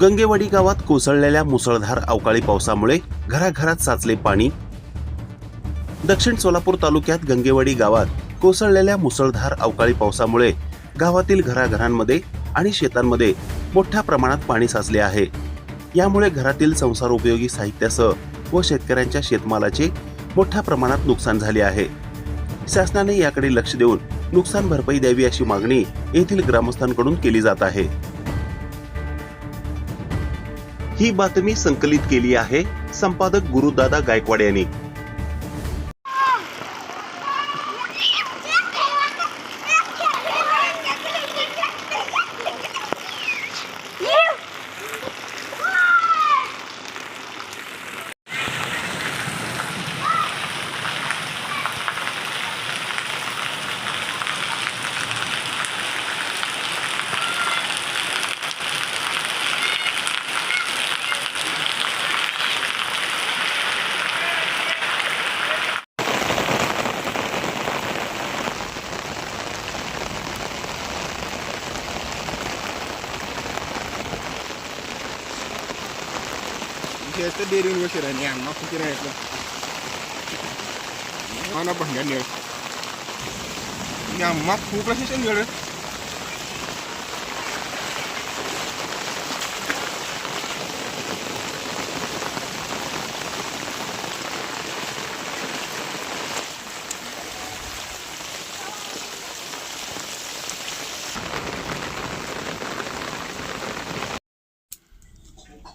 गंगेवाडी गावात कोसळलेल्या मुसळधार अवकाळी पावसामुळे घराघरात साचले पाणी. दक्षिण सोलापूर तालुक्यात गंगेवाडी गावात कोसळलेल्या मुसळधार अवकाळी पावसामुळे गावातील घराघरांमध्ये आणि शेतांमध्ये मोठ्या प्रमाणात पाणी साचले आहे. यामुळे घरातील संसार उपयोगी साहित्यासह व शेतकऱ्यांच्या शेतमालाचे मोठ्या प्रमाणात नुकसान झाले आहे. शासनाने याकडे लक्ष देऊन नुकसान भरपाई द्यावी अशी मागणी येथील ग्रामस्थांकडून केली जात आहे. ही बातमी संकलित केली आहे संपादक गुरुदादा गायकवाड यांनी. Deci asta de rinul și răneam, n-a făcut era asta. Ana bangan dia. Nyamak, bukan sih sendiri.